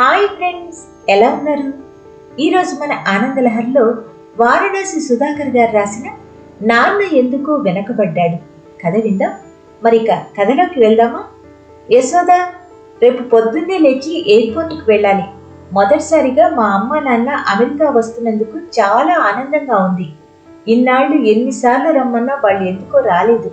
Hi friends ఎలా ఉన్నారు? ఈరోజు మన ఆనందలహర్లో వారణాసి సుధాకర్ గారు రాసిన నాన్న ఎందుకు వెనకబడ్డాడు. కథ విందాం. మరి ఇక కథలోకి వెళ్దామా? యశోద రేపు పొద్దున్నే లేచి ఎయిర్పోర్ట్కి వెళ్ళాలి. మొదటిసారిగా మా అమ్మ నాన్న అమెరికా వస్తున్నందుకు చాలా ఆనందంగా ఉంది. ఇన్నాళ్ళు ఎన్నిసార్లు రమ్మన్నా వాళ్ళు ఎందుకో రాలేదు.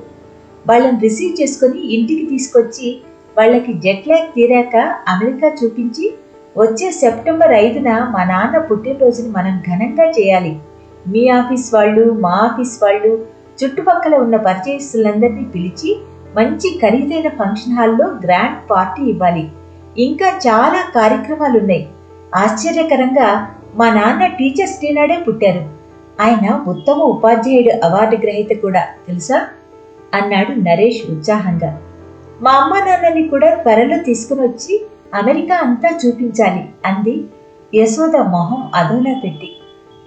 వాళ్ళని రిసీవ్ చేసుకొని ఇంటికి తీసుకొచ్చి వాళ్ళకి జెట్ ల్యాగ్ తీరాక అమెరికా చూపించి వచ్చే సెప్టెంబర్ ఐదున మా నాన్న పుట్టినరోజుని మనం ఘనంగా చేయాలి. మీ ఆఫీస్ వాళ్ళు మా ఆఫీస్ వాళ్ళు చుట్టుపక్కల ఉన్న పరిచయస్తులందరినీ పిలిచి మంచి ఖరీదైన ఫంక్షన్ హాల్లో గ్రాండ్ పార్టీ ఇవ్వాలి. ఇంకా చాలా కార్యక్రమాలు ఉన్నాయి ఆశ్చర్యకరంగా మా నాన్న టీచర్స్ డే నాడే పుట్టారు. ఆయన ఉత్తమ ఉపాధ్యాయుడు అవార్డు గ్రహీత కూడా తెలుసా? అన్నాడు నరేష్ ఉత్సాహంగా. మా అమ్మ నాన్నని కూడా త్వరలో తీసుకుని వచ్చి అమెరికా అంతా చూపించాలి అంది యశోద మొహం అదోలా పెట్టి.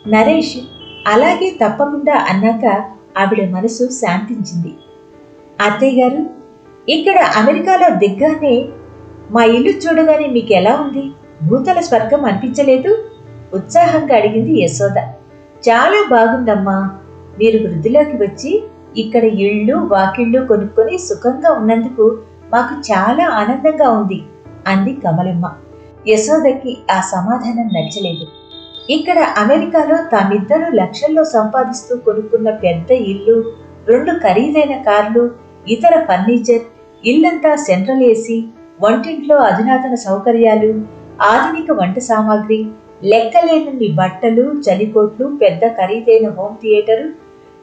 నరేష్ అలాగే తప్పకుండా అన్నాక ఆవిడ మనసు శాంతించింది. అత్తయ్య గారు ఇక్కడ అమెరికాలో దిగ్గానే మా ఇల్లు చూడగానే మీకు ఎలా ఉంది? భూతల స్వర్గం అనిపించలేదు? ఉత్సాహంగా అడిగింది యశోద. చాలా బాగుందమ్మా. మీరు వృద్ధిలోకి వచ్చి ఇక్కడ ఇళ్ళు వాకిళ్ళు కొనుక్కొని సుఖంగా ఉన్నందుకు మాకు చాలా ఆనందంగా ఉంది. అంది కమలమ్మ. యశోదకి ఆ సమాధానం నచ్చలేదు. ఇక్కడ అమెరికాలో తామిద్దరూ లక్షల్లో సంపాదిస్తూ కొనుక్కున్న పెద్ద ఇల్లు రెండు ఖరీదైన కార్లు ఇతర ఫర్నిచర్ ఇల్లంతా సెంట్రల్ ఏసీ వంటింట్లో అధునాతన సౌకర్యాలు ఆధునిక వంట సామాగ్రి లెక్కలేనన్ని బట్టలు చలికోట్లు పెద్ద ఖరీదైన హోమ్ థియేటరు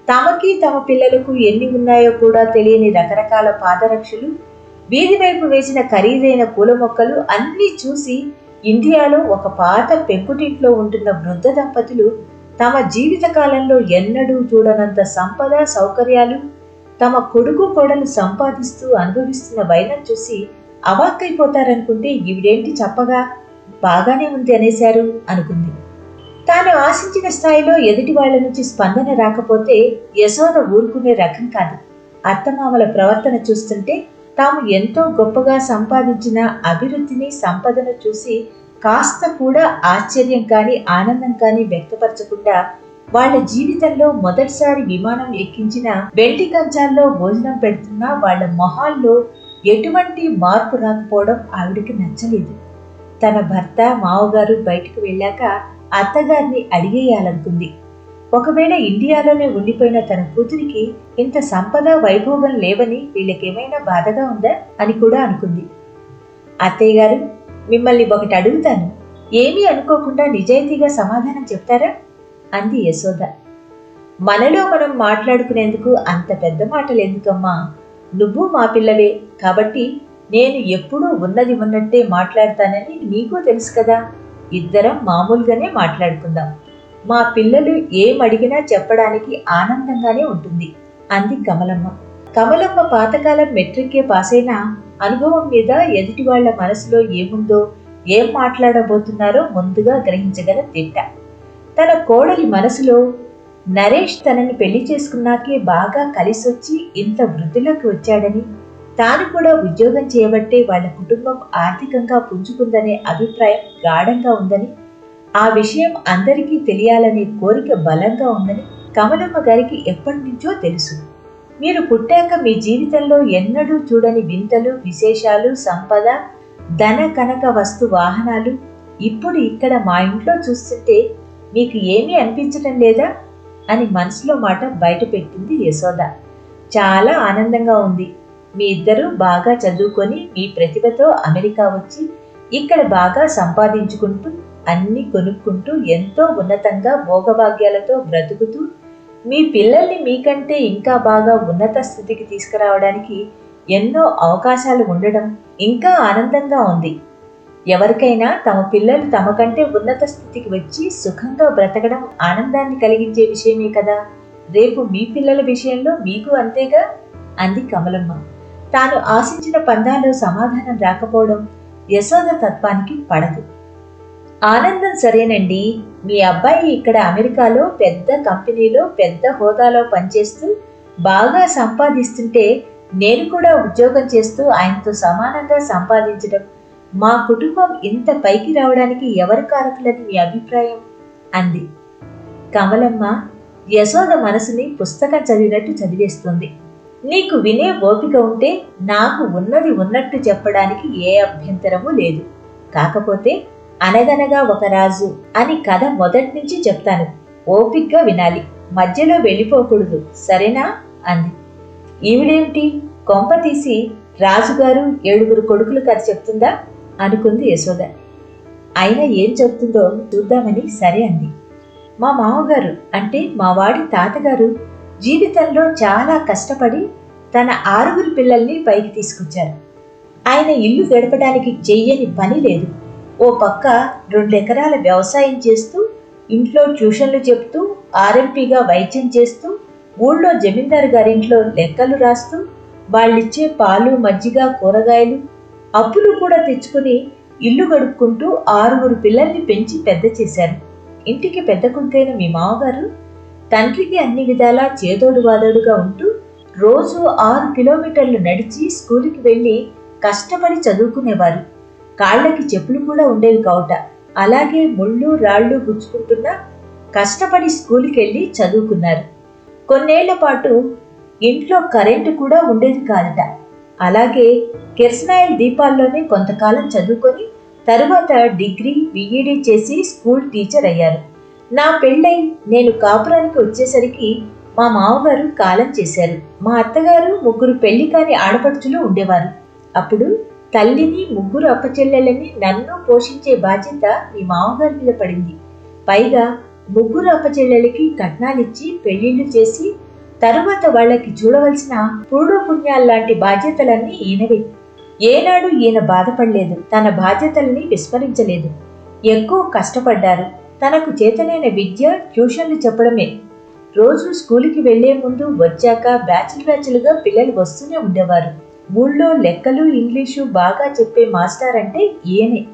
తమకి తమ పిల్లలకు ఎన్ని ఉన్నాయో కూడా తెలియని రకరకాల పాదరక్షలు వీధి వైపు వేసిన ఖరీదైన పూల మొక్కలు అన్నీ చూసి ఇండియాలో ఒక పాత పెంకుటింట్లో ఉంటున్న వృద్ధ దంపతులు తమ జీవిత కాలంలో ఎన్నడూ చూడనంత సంపద సౌకర్యాలు తమ కొడుకు కోడలు సంపాదిస్తూ అనుభవిస్తున్న వైనం చూసి అవాక్కైపోతారనుకుంటే ఈవిడేంటి చెప్పగా? బాగానే ఉంది అనేశారు అనుకుంది. తాను ఆశించిన స్థాయిలో ఎదుటి వాళ్ళ నుంచి స్పందన రాకపోతే యశోద ఊరుకునే రకం కాదు. అత్తమామల ప్రవర్తన చూస్తుంటే తాము ఎంతో గొప్పగా సంపాదించిన అభివృద్ధిని సంపదను చూసి కాస్త కూడా ఆశ్చర్యం కానీ ఆనందం కానీ వ్యక్తపరచకుండా వాళ్ళ జీవితంలో మొదటిసారి విమానం ఎక్కించిన వెండి కంచాల్లో భోజనం పెడుతున్న వాళ్ళ మొహాల్లో ఎటువంటి మార్పు రాకపోవడం ఆవిడకి నచ్చలేదు. తన భర్త మావగారు బయటకు వెళ్ళాక అత్తగారిని అడిగేయాలనుకుంది. ఒకవేళ ఇండియాలోనే ఉండిపోయిన తన కూతురికి ఇంత సంపద వైభోగం లేవని వీళ్ళకేమైనా బాధగా ఉందా అని కూడా అనుకుంది. అత్తయ్య గారు మిమ్మల్ని ఒకటి అడుగుతాను. ఏమీ అనుకోకుండా నిజాయితీగా సమాధానం చెప్తారా? అంది యశోద. మనలో మనం మాట్లాడుకునేందుకు అంత పెద్ద మాటలు ఎందుకమ్మా నువ్వు మా పిల్లవే కాబట్టి నేను ఎప్పుడూ ఉన్నది ఉన్నట్టే మాట్లాడతానని నీకు తెలుసు కదా. ఇద్దరం మామూలుగానే మాట్లాడుకుందాం. మా పిల్లలు ఏమడిగినా చెప్పడానికి ఆనందంగానే ఉంటుంది అంది కమలమ్మ. కమలమ్మ పాతకాలం మెట్రిక్కే పాస్ అనుభవం మీద ఎదుటి వాళ్ళ మనసులో ఏముందో ఏం మాట్లాడబోతున్నారో ముందుగా గ్రహించగల తిట్ట. తన కోడలి మనసులో నరేష్ తనని పెళ్ళి చేసుకున్నాకే బాగా కలిసొచ్చి ఇంత వృద్ధిలోకి వచ్చాడని తాను కూడా ఉద్యోగం చేయబట్టే వాళ్ళ కుటుంబం ఆర్థికంగా పుంజుకుందనే అభిప్రాయం గాఢంగా ఉందని ఆ విషయం అందరికీ తెలియాలనే కోరిక బలంగా ఉందని కమలమ్మ గారికి ఎప్పటి నుంచో తెలుసు. మీరు పుట్టాక మీ జీవితంలో ఎన్నడూ చూడని వింతలు విశేషాలు సంపద ధన కనక వస్తు వాహనాలు ఇప్పుడు ఇక్కడ మా ఇంట్లో చూస్తుంటే మీకు ఏమీ అనిపించటం లేదా? అని మనసులో మాట బయటపెట్టింది యశోద. చాలా ఆనందంగా ఉంది. మీ ఇద్దరూ బాగా చదువుకొని మీ ప్రతిభతో అమెరికా వచ్చి ఇక్కడ బాగా సంపాదించుకుంటూ అన్ని కొనుక్కుంటూ ఎంతో ఉన్నతంగా భోగభాగ్యాలతో బ్రతుకుతూ మీ పిల్లల్ని మీకంటే ఇంకా బాగా ఉన్నత స్థితికి తీసుకురావడానికి ఎన్నో అవకాశాలు ఉండడం ఇంకా ఆనందంగా ఉంది. ఎవరికైనా తమ పిల్లలు తమ కంటే ఉన్నత స్థితికి వచ్చి సుఖంగా బ్రతకడం ఆనందాన్ని కలిగించే విషయమే కదా. రేపు మీ పిల్లల విషయంలో మీకు అంతేగా? అంది కమలమ్మ. తాను ఆశించిన పందాలో సమాధానం రాకపోవడం యశోద తత్వానికి పడదు. ఆనందం సరేనండి. మీ అబ్బాయి ఇక్కడ అమెరికాలో పెద్ద కంపెనీలో పెద్ద హోదాలో పనిచేస్తూ బాగా సంపాదిస్తుంటే నేను కూడా ఉద్యోగం చేస్తూ ఆయనతో సమానంగా సంపాదించడం మా కుటుంబం ఇంత పైకి రావడానికి ఎవరు కారకులని మీ అభిప్రాయం? అంది. కమలమ్మ యశోద మనసుని పుస్తకం చదివినట్టు చదివేస్తుంది. నీకు వినే ఓపిక ఉంటే నాకు ఉన్నది ఉన్నట్టు చెప్పడానికి ఏ అభ్యంతరము లేదు. కాకపోతే అనగనగా ఒక రాజు అని కథ మొదటి నుంచి చెప్తాను. ఓపిగ్గా వినాలి. మధ్యలో వెళ్ళిపోకూడదు. సరేనా? అంది. ఈవిడేమిటి? కొంప తీసి రాజుగారు ఏడుగురు కొడుకులు కథ చెప్తుందా? అనుకుంది యశోద. అయినా ఏం చెప్తుందో చూద్దామని సరే అంది. మా మామగారు అంటే మా వాడి తాతగారు జీవితంలో చాలా కష్టపడి తన ఆరుగురు పిల్లల్ని పైకి తీసుకొచ్చారు. ఆయన ఇల్లు గడపడానికి చెయ్యని పని లేదు. ఓ పక్క రెండెకరాల వ్యవసాయం చేస్తూ ఇంట్లో ట్యూషన్లు చెప్తూ ఆర్ఎంపీగా వైద్యం చేస్తూ ఊళ్ళో జమీందారు గారింట్లో లెక్కలు రాస్తూ వాళ్ళిచ్చే పాలు మజ్జిగ కూరగాయలు అప్పులు కూడా తెచ్చుకుని ఇల్లు గడుపుకుంటూ ఆరుగురు పిల్లల్ని పెంచి పెద్ద చేశారు. ఇంటికి పెద్ద కొడుకైన మీ మామగారు తండ్రికి అన్ని విధాలా చేదోడు వాదోడుగా ఉంటూ రోజు ఆరు కిలోమీటర్లు నడిచి స్కూలుకి వెళ్ళి కష్టపడి చదువుకునేవారు. కాళ్ళకి చెప్పులు కూడా ఉండేవి కావుట. అలాగే ముళ్ళు రాళ్ళు గుచ్చుకుంటున్నా కష్టపడి స్కూల్కి వెళ్ళి చదువుకున్నారు. కొన్నేళ్ళ పాటు ఇంట్లో కరెంటు కూడా ఉండేది కాదట. అలాగే కిరసనాయిల్ దీపాల్లోనే కొంతకాలం చదువుకొని తరువాత డిగ్రీ బిఈడి చేసి స్కూల్ టీచర్ అయ్యారు. నా పెళ్ళై నేను కాపురానికి వచ్చేసరికి మా మామగారు కాలం చేశారు. మా అత్తగారు ముగ్గురు పెళ్ళి కాని ఆడపడుచులు ఉండేవారు. అప్పుడు తల్లిని ముగ్గురు అప్పచెల్లెలని నన్ను పోషించే బాధ్యత మీ మామగారి మీద పడింది. పైగా ముగ్గురు అప్పచెల్లెలకి కట్నాలిచ్చి పెళ్ళిళ్ళు చేసి తరువాత వాళ్ళకి చూడవలసిన పూర్వ పుణ్యాల్లాంటి బాధ్యతలన్నీ ఈయనవే. ఏనాడు ఈయన బాధపడలేదు. తన బాధ్యతల్ని విస్మరించలేదు. ఎక్కువ కష్టపడ్డారు. తనకు చేతనైన విద్య ట్యూషన్లు చెప్పడమే. రోజు స్కూలుకి వెళ్ళే ముందు వచ్చాక బ్యాచులు బ్యాచులుగా పిల్లలు వస్తూనే ఉండేవారు. ఊళ్ళో లెక్కలు ఇంగ్లీషు బాగా చెప్పే మాస్టర్ అంటే ఈయనే.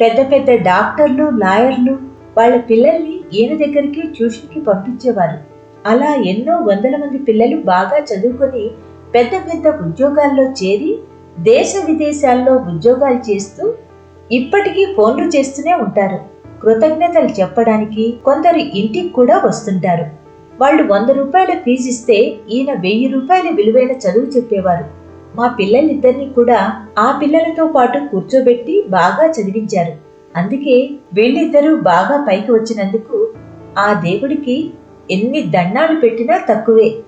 పెద్ద పెద్ద డాక్టర్లు లాయర్లు వాళ్ళ పిల్లల్ని ఈయన దగ్గరికి ట్యూషన్కి పంపించేవారు. అలా ఎన్నో వందల మంది పిల్లలు బాగా చదువుకొని పెద్ద పెద్ద ఉద్యోగాల్లో చేరి దేశ విదేశాల్లో ఉద్యోగాలు చేస్తూ ఇప్పటికీ ఫోన్లు చేస్తూనే ఉంటారు. కృతజ్ఞతలు చెప్పడానికి కొందరు ఇంటికి కూడా వస్తుంటారు. వాళ్ళు వంద రూపాయల ఫీజు ఇస్తే ఈయన వెయ్యి రూపాయల విలువైన చదువు చెప్పేవారు. మా పిల్లలిద్దరినీ కూడా ఆ పిల్లలతో పాటు కూర్చోబెట్టి బాగా చదివించారు. అందుకే వీళ్ళిద్దరూ బాగా పైకి వచ్చినందుకు ఆ దేవుడికి ఎన్ని దండాలు పెట్టినా తక్కువే.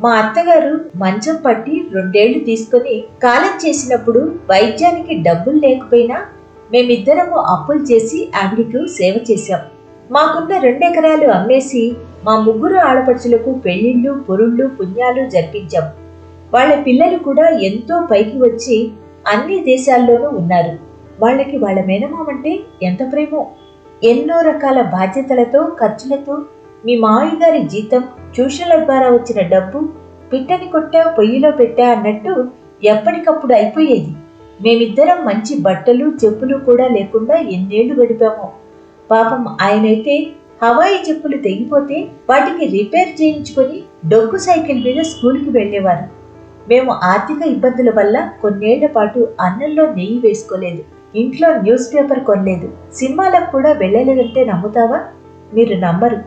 మా అత్తగారు మంచం పట్టి రెండేళ్ళు తీసుకొని కాలం చేసినప్పుడు వైద్యానికి డబ్బులు లేకపోయినా మేమిద్దరము అప్పులు చేసి ఆవిడకు సేవ చేశాం. మాకున్న రెండెకరాలు అమ్మేసి మా ముగ్గురు ఆడపడుచులకు పెళ్ళిళ్ళు పొరుళ్ళు పుణ్యాలు జరిపించాం. వాళ్ళ పిల్లలు కూడా ఎంతో పైకి వచ్చి అన్ని దేశాల్లోనూ ఉన్నారు. వాళ్ళకి వాళ్ళ మేనమామంటే ఎంత ప్రేమో. ఎన్నో రకాల బాధ్యతలతో ఖర్చులతో మీ మావయ్య గారి జీతం ట్యూషన్ల ద్వారా వచ్చిన డబ్బు పిట్టని కొట్టా పొయ్యిలో పెట్టా అన్నట్టు ఎప్పటికప్పుడు అయిపోయేది. మేమిద్దరం మంచి బట్టలు చెప్పులు కూడా లేకుండా ఎన్నేళ్ళు గడిపామో. పాపం ఆయనైతే హవాయి చెప్పులు తెగిపోతే వాటికి రిపేర్ చేయించుకొని డొక్కు సైకిల్ మీద స్కూల్కి వెళ్ళేవారు. మేము ఆర్థిక ఇబ్బందుల వల్ల కొన్నేళ్ళ పాటు అన్నంలో నెయ్యి వేసుకోలేదు ఇంట్లో న్యూస్ పేపర్ కొనలేదు. సినిమాలకు కూడా వెళ్ళలేదంటే నమ్ముతావా? మీరు నమ్మరు.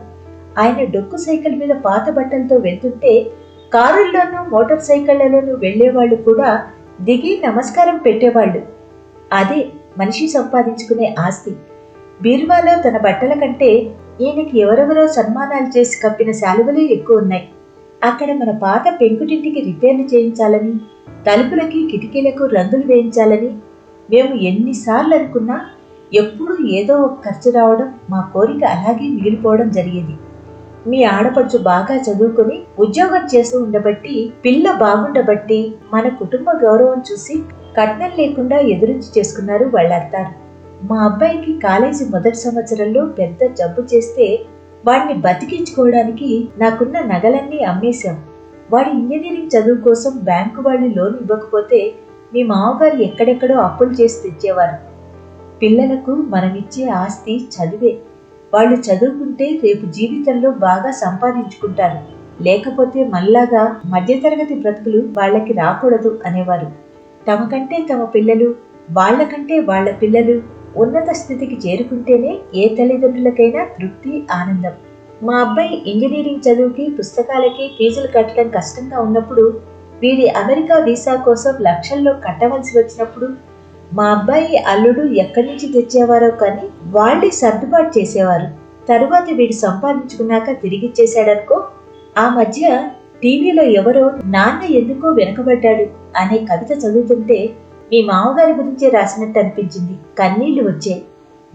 ఆయన డొక్కు సైకిల్ మీద పాత బట్టలతో వెళ్తుంటే కారుల్లోనూ మోటార్ సైకిళ్ళలోనూ వెళ్ళేవాళ్ళు కూడా దిగి నమస్కారం పెట్టేవాళ్ళు. అదే మనిషి సంపాదించుకునే ఆస్తి. బీరువాలో తన బట్టల కంటే ఈయనకి ఎవరెవరో సన్మానాలు చేసి కప్పిన శాలువలు ఎక్కువ ఉన్నాయి. అక్కడ మన పాత పెంకుటింటికి రిపేర్లు చేయించాలని తలుపులకి కిటికీలకు రంగులు వేయించాలని మేము ఎన్నిసార్లు అనుకున్నా ఎప్పుడూ ఏదో ఒక ఖర్చు రావడం మా కోరిక అలాగే మిగిలిపోవడం జరిగేది. మీ ఆడపడుచు బాగా చదువుకొని ఉద్యోగం చేస్తూ ఉండబట్టి పిల్ల బాగుండబట్టి మన కుటుంబ గౌరవం చూసి కట్నం లేకుండా ఎదురుచి చేసుకున్నారు వాళ్ళ మా అబ్బాయికి కాలేజీ మొదటి సంవత్సరంలో పెద్ద జబ్బు చేస్తే వాడిని బతికించుకోవడానికి నాకున్న నగలన్నీ అమ్మేశాం. వాడి ఇంజనీరింగ్ చదువు కోసం బ్యాంకు వాళ్ళు లోన్ ఇవ్వకపోతే మీ మామగారు ఎక్కడెక్కడో అప్పులు చేసి తెచ్చేవారు. పిల్లలకు మనమిచ్చే ఆస్తి చదివే. వాళ్ళు చదువుకుంటే రేపు జీవితంలో బాగా సంపాదించుకుంటారు. లేకపోతే మళ్ళాగా మధ్యతరగతి బ్రతుకులు వాళ్ళకి రాకూడదు అనేవారు. తమకంటే తమ పిల్లలు వాళ్ళకంటే వాళ్ళ పిల్లలు ఉన్నత స్థితికి చేరుకుంటేనే ఏ తల్లిదండ్రులకైనా తృప్తి ఆనందం. మా అబ్బాయి ఇంజనీరింగ్ చదువుకి పుస్తకాలకి ఫీజులు కట్టడం కష్టంగా ఉన్నప్పుడు వీడి అమెరికా వీసా కోసం లక్షల్లో కట్టవలసి వచ్చినప్పుడు మా అబ్బాయి అల్లుడు ఎక్కడి నుంచి తెచ్చేవారో కానీ వాళ్ళే సర్దుబాటు చేసేవారు. తరువాత వీడు సంపాదించుకున్నాక తిరిగిచ్చేశాడనుకో ఆ మధ్య టీవీలో ఎవరో నాన్న ఎందుకో వెనకబడ్డాడు అనే కవిత చదువుతుంటే మీ మామగారి గురించే రాసినట్టు అనిపించింది. కన్నీళ్ళు వచ్చాయి.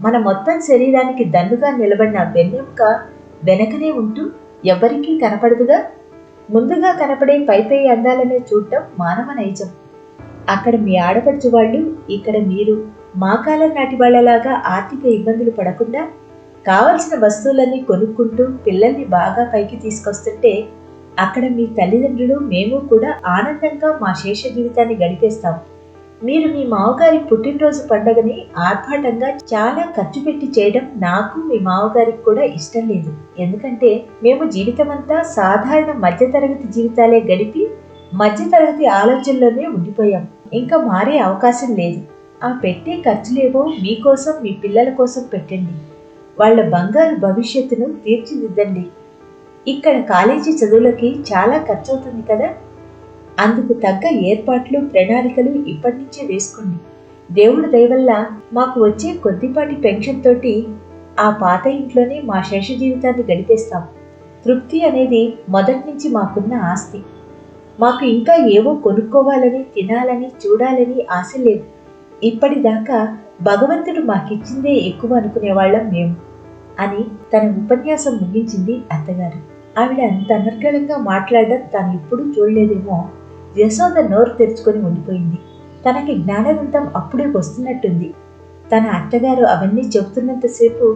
మన మొత్తం శరీరానికి దన్నుగా నిలబడిన వెన్నెముక వెనకనే ఉంటూ ఎవ్వరికీ కనపడదుగా? ముందుగా కనపడే పై పై అందాలనే చూడటం మానవ నైజం. అక్కడ మీ ఆడపడుచు వాళ్ళు ఇక్కడ మీరు మా కాలం నాటి వాళ్ళలాగా ఆర్థిక ఇబ్బందులు పడకుండా కావలసిన వస్తువులన్నీ కొనుక్కుంటూ పిల్లల్ని బాగా పైకి తీసుకొస్తుంటే అక్కడ మీ తల్లిదండ్రులు మేము కూడా ఆనందంగా మా శేష జీవితాన్ని గడిపేస్తాం. మీరు మీ మామగారి పుట్టినరోజు పండగని ఆర్భాటంగా చాలా ఖర్చు పెట్టి చేయడం నాకు మీ మామగారికి కూడా ఇష్టం లేదు. ఎందుకంటే మేము జీవితమంతా సాధారణ మధ్యతరగతి జీవితాలే గడిపి మధ్యతరగతి ఆలోచనలోనే ఉండిపోయాం. ఇంకా మారే అవకాశం లేదు. ఆ పెట్టే ఖర్చులేవో మీకోసం మీ పిల్లల కోసం పెట్టండి. వాళ్ళ బంగారు భవిష్యత్తును తీర్చిదిద్దండి. ఇక్కడ కాలేజీ చదువులకి చాలా ఖర్చు అవుతుంది కదా? అందుకు తగ్గ ఏర్పాట్లు ప్రణాళికలు ఇప్పటి నుంచే వేసుకోండి. దేవుడి దయవల్ల మాకు వచ్చే కొద్దిపాటి పెన్షన్ తోటి ఆ పాత ఇంట్లోనే మా శేష జీవితాన్ని గడిపేస్తాం. తృప్తి అనేది మొదటి నుంచి మాకున్న ఆస్తి. మాకు ఇంకా ఏవో కొనుక్కోవాలని తినాలని చూడాలని ఆశ లేదు ఇప్పటిదాకా భగవంతుడు మాకిచ్చిందే ఎక్కువ అనుకునేవాళ్ళం మేము అని తన ఉపన్యాసం ముగించింది అత్తగారు. ఆవిడ అంత అనర్గళంగా మాట్లాడడం తాను ఎప్పుడూ చూడలేదేమో యశోద నోరు తెరుచుకొని ఉండిపోయింది. తనకి జ్ఞానవంతం అప్పుడే వస్తున్నట్టుంది. తన అత్తగారు అవన్నీ చెబుతున్నంతసేపు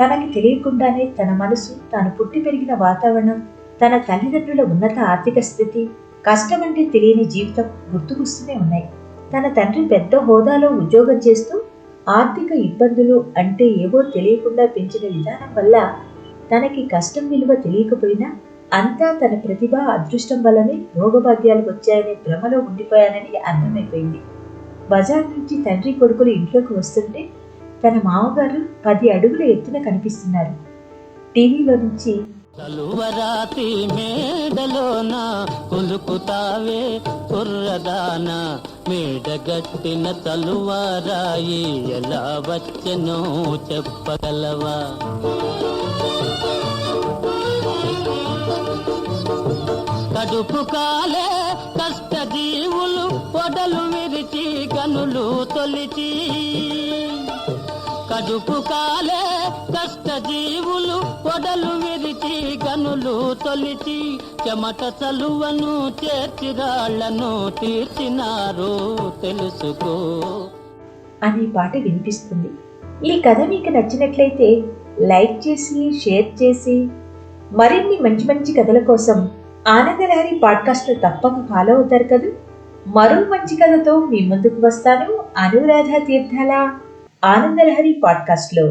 తనకి తెలియకుండానే తన మనసు తాను పుట్టి పెరిగిన వాతావరణం తన తల్లిదండ్రుల ఉన్నత ఆర్థిక స్థితి కష్టమంటే తెలియని జీవితం గుర్తుకొస్తూనే ఉన్నాయి. తన తండ్రి పెద్ద హోదాలో ఉద్యోగం చేస్తూ ఆర్థిక ఇబ్బందులు అంటే ఏవో తెలియకుండా పెంచిన విధానం వల్ల తనకి కష్టం విలువ తెలియకపోయినా అంతా తన ప్రతిభ అదృష్టం వల్లనే భోగభాగ్యాలు వచ్చాయనే భ్రమలో ఉండిపోయానని అర్థమైపోయింది బజార్ నుంచి తండ్రి కొడుకులు ఇంట్లోకి వస్తుంటే తన మామగారు పది అడుగుల ఎత్తున కనిపిస్తున్నారు. టీవీలో నుంచి తలువరాతి మేడలోన కొలుకుతావే కుర్రదాన మేడగట్టిన తలువారాయి ఎలా వచ్చెనో చెప్పగలవా? కడుపు కాలే కష్ట జీవులు పొడలు విరిచి కనులు తొలిచి. కడుపు కాలే కష్ట జీవులు పొడలు విరిచి కనులు తొలిచి. చెమట చలువను చేర్చిరాళ్ళను తీర్చినారు తెలుసుకో. అనే పాట వినిపిస్తుంది. ఈ కథ మీకు నచ్చినట్లయితే లైక్ చేసి షేర్ చేసి మరిన్ని మంచి మంచి కథల కోసం ఆనందలహరి పాడ్కాస్ట్ తప్పక ఫాలో అవుతారు కదా? మరో మంచి కథతో మీ ముందుకు వస్తాను అనురాధ తీర్థాల ఆనందలహరి పాడ్కాస్ట్లో.